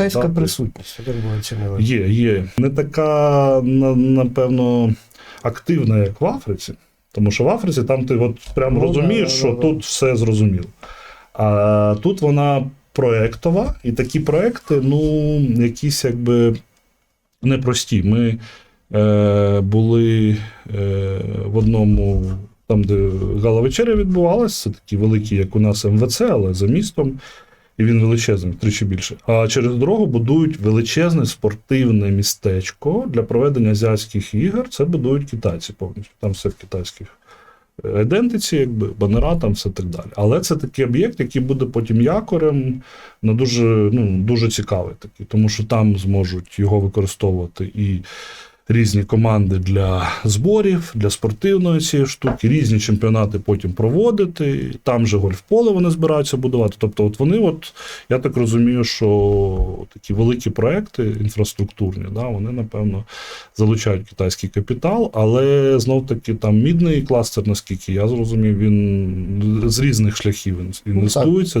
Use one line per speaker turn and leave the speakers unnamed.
китайська
Так.
присутність, як ви оцінили?
Є, є. Не така, напевно, активна, як в Африці. Тому що в Африці там ти от прямо
Ну,
розумієш,
да, да,
що
да, да.
тут все зрозуміло. А тут вона проектова, і такі проекти, ну, якісь якби непрості. Ми е, були е, в одному, там, де гала вечеря відбувалася, це такі великі, як у нас МВЦ, але за містом. І він величезний, втричі більше. А через дорогу будують величезне спортивне містечко для проведення азіатських ігор. Це будують китайці повністю. Там все в китайських ідентиці, якби банера, там все так далі. Але це такий об'єкт, який буде потім якорем на дуже, ну, дуже цікавий такий, тому що там зможуть його використовувати і різні команди для зборів, для спортивної цієї штуки, різні чемпіонати потім проводити. Там же гольф-поле вони збираються будувати. Тобто, от вони, от я так розумію, що такі великі проекти інфраструктурні, да, вони напевно залучають китайський капітал, але знов таки там мідний кластер, наскільки я зрозумів, він з різних шляхів ін- інвестується.